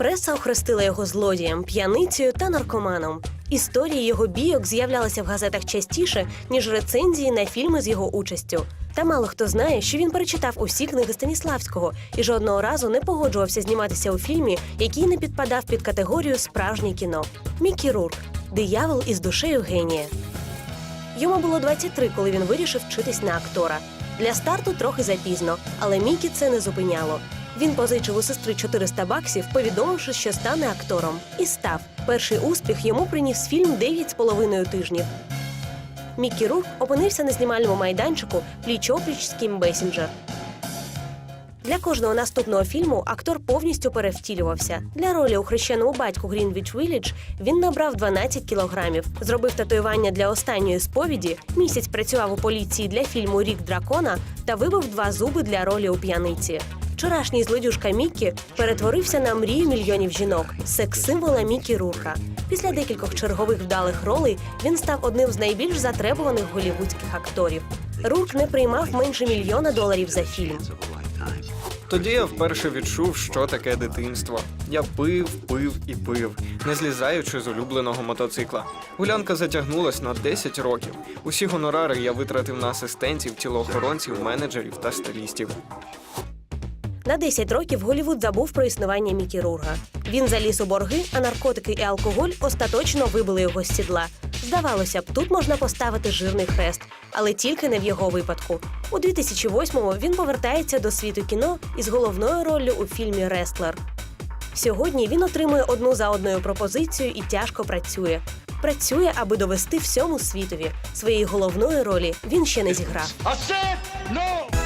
Преса охрестила його злодієм, п'яницею та наркоманом. Історії його бійок з'являлися в газетах частіше, ніж рецензії на фільми з його участю. Та мало хто знає, що він перечитав усі книги Станіславського і жодного разу не погоджувався зніматися у фільмі, який не підпадав під категорію справжнє кіно. Мікі Рурк диявол із душею генія. Йому було 23, коли він вирішив вчитись на актора. Для старту трохи запізно, але Мікі це не зупиняло. Він позичив у сестри 400 баксів, повідомивши, що стане актором. І став. Перший успіх йому приніс фільм «Дев'ять з половиною тижнів. Мікі Рук опинився на знімальному майданчику пліч-опліч з Кім Бесінджер. Для кожного наступного фільму актор повністю перевтілювався. Для ролі у хрещеному батьку Грінвіч Віллідж він набрав 12 кілограмів, зробив татуювання для останньої сповіді, місяць працював у поліції для фільму Рік дракона та вибив два зуби для ролі у п'яниці. Вчорашній злодюжка Мікі перетворився на мрію мільйонів жінок, секс-символа Мікі Рурка. Після декількох чергових вдалих ролей він став одним з найбільш затребуваних голівудських акторів. Рурк не приймав менше мільйона доларів за фільм. Тоді я вперше відчув, що таке дитинство. Я пив, пив і пив, не злізаючи з улюбленого мотоцикла. Гулянка затягнулась на 10 років. Усі гонорари я витратив на асистентів, тілоохоронців, менеджерів та стилістів. На 10 років Голівуд забув про існування Мікі Рурга. Він заліз у борги, а наркотики і алкоголь остаточно вибили його з сідла. Здавалося б, тут можна поставити жирний хрест, але тільки не в його випадку. У 2008-му він повертається до світу кіно із головною роллю у фільмі Рестлер. Сьогодні він отримує одну за одною пропозицію і тяжко працює. Працює, аби довести всьому світові. Своєї головної ролі він ще не зіграв. I said no